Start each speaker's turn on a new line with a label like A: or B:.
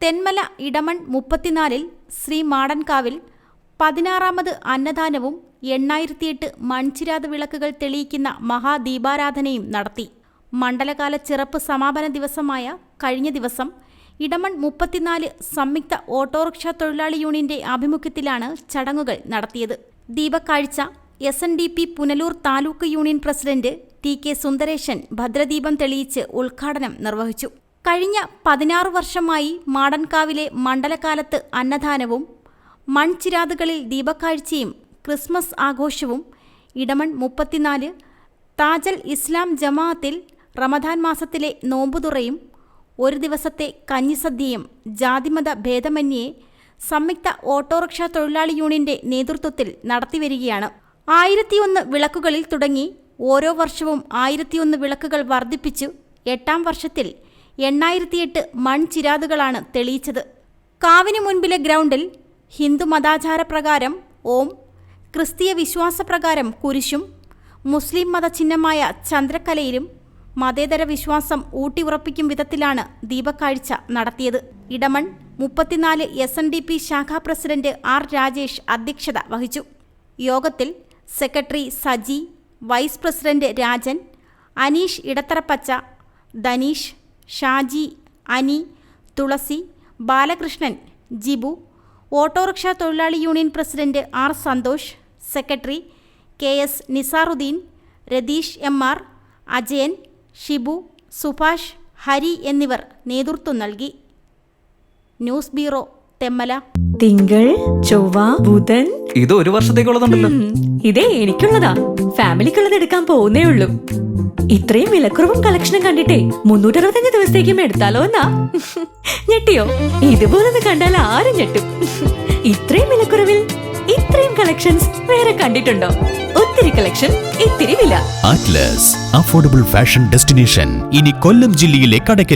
A: തെന്മല ഇടമൺ മുപ്പത്തിനാലിൽ ശ്രീ മാടൻകാവിൽ പതിനാറാമത് അന്നദാനവും എണ്ണായിരത്തിയെട്ട് മൺചിരാത് വിളക്കുകൾ തെളിയിക്കുന്ന മഹാദീപാരാധനയും നടത്തി. മണ്ഡലകാല ചിറപ്പ് സമാപന ദിവസമായ കഴിഞ്ഞ ദിവസം ഇടമൺ മുപ്പത്തിനാല് സംയുക്ത ഓട്ടോറിക്ഷ തൊഴിലാളി യൂണിയന്റെ ആഭിമുഖ്യത്തിലാണ് ചടങ്ങുകൾ നടത്തിയത്. ദീപക്കാഴ്ച S N D P Punalur taluk union president T K Sundaresan ഭദ്രദീപം തെളിയിച്ച് ഉദ്ഘാടനം നിർവഹിച്ചു. കഴിഞ്ഞ പതിനാറ് വർഷമായി മാടൻകാവിലെ മണ്ഡലകാലത്ത് അന്നദാനവും മൺചിരാതുകളിൽ ദീപക്കാഴ്ചയും ക്രിസ്മസ് ആഘോഷവും ഇടമൺ മുപ്പത്തിനാല് താജൽ ഇസ്ലാം ജമാഅത്തിൽ റമദാൻ മാസത്തിലെ നോമ്പുതുറയും ഒരു ദിവസത്തെ കഞ്ഞിസദ്യയും ജാതിമത ഭേദമന്യേ സംയുക്ത ഓട്ടോറിക്ഷ തൊഴിലാളി യൂണിയന്റെ നേതൃത്വത്തിൽ നടത്തിവരികയാണ്. ആയിരത്തിയൊന്ന് വിളക്കുകളിൽ തുടങ്ങി ഓരോ വർഷവും ആയിരത്തിയൊന്ന് വിളക്കുകൾ വർദ്ധിപ്പിച്ചു. എട്ടാം വർഷത്തിൽ എണ്ണായിരത്തിയെട്ട് മൺചിരാതുകളാണ് തെളിയിച്ചത്. കാവിന് മുൻപിലെ ഗ്രൗണ്ടിൽ ഹിന്ദു മതാചാരപ്രകാരം ഓം ക്രിസ്തീയ വിശ്വാസപ്രകാരം കുരിശും മുസ്ലിം മതചിഹ്നമായ ചന്ദ്രക്കലയിലും മതേതര വിശ്വാസം ഊട്ടിയുറപ്പിക്കും വിധത്തിലാണ് ദീപക്കാഴ്ച നടത്തിയത്. ഇടമൺ മുപ്പത്തിനാല് എസ് എൻ ഡി പി ശാഖാ പ്രസിഡന്റ് ആർ രാജേഷ് അധ്യക്ഷത വഹിച്ചു. യോഗത്തിൽ secretary Saji vice president Rajan Aneesh Edatharappacha Dhaneesh Shaji Ani Thulasi Balakrishnan Jibu autorickshaw തൊഴിലാളി union president R Santhosh secretary K S Nizaruddin Ratheesh M R Ajayan Shibu Subhash Hari എന്നിവർ നേതൃത്വം നൽകി. News bureau Thenmala.
B: തിങ്കൾ ചൊവ്വ ബുധൻ.
C: ഇത് ഒരു വർഷത്തേക്കുള്ളതുണ്ടല്ലോ.
B: ഇതേ എനിക്കുള്ളതാ. ഫാമിലിക്കുള്ളത് എടുക്കാൻ പോകുന്നേ ഉള്ളൂ. ഇത്രയും വിലക്കുറവും കളക്ഷനും കണ്ടിട്ടേ മുന്നൂറ്ററുപത്തഞ്ച് ദിവസത്തേക്കും എടുത്താലോ എന്നാ? ഞെട്ടിയോ? ഇതുപോലൊന്ന് കണ്ടാൽ ആരും ഞെട്ടും. ഇത്രയും വിലക്കുറവിൽ ഇത്രയും കളക്ഷൻസ് വേറെ കണ്ടിട്ടുണ്ടോ? ഒത്തിരി കളക്ഷൻ ഇത്തിരി വില.
D: അറ്റ്ലസ് അഫോർഡബിൾ ഫാഷൻ ഡെസ്റ്റിനേഷൻ ഇനി കൊല്ലം ജില്ലയിലെ കടയ്ക്കൽ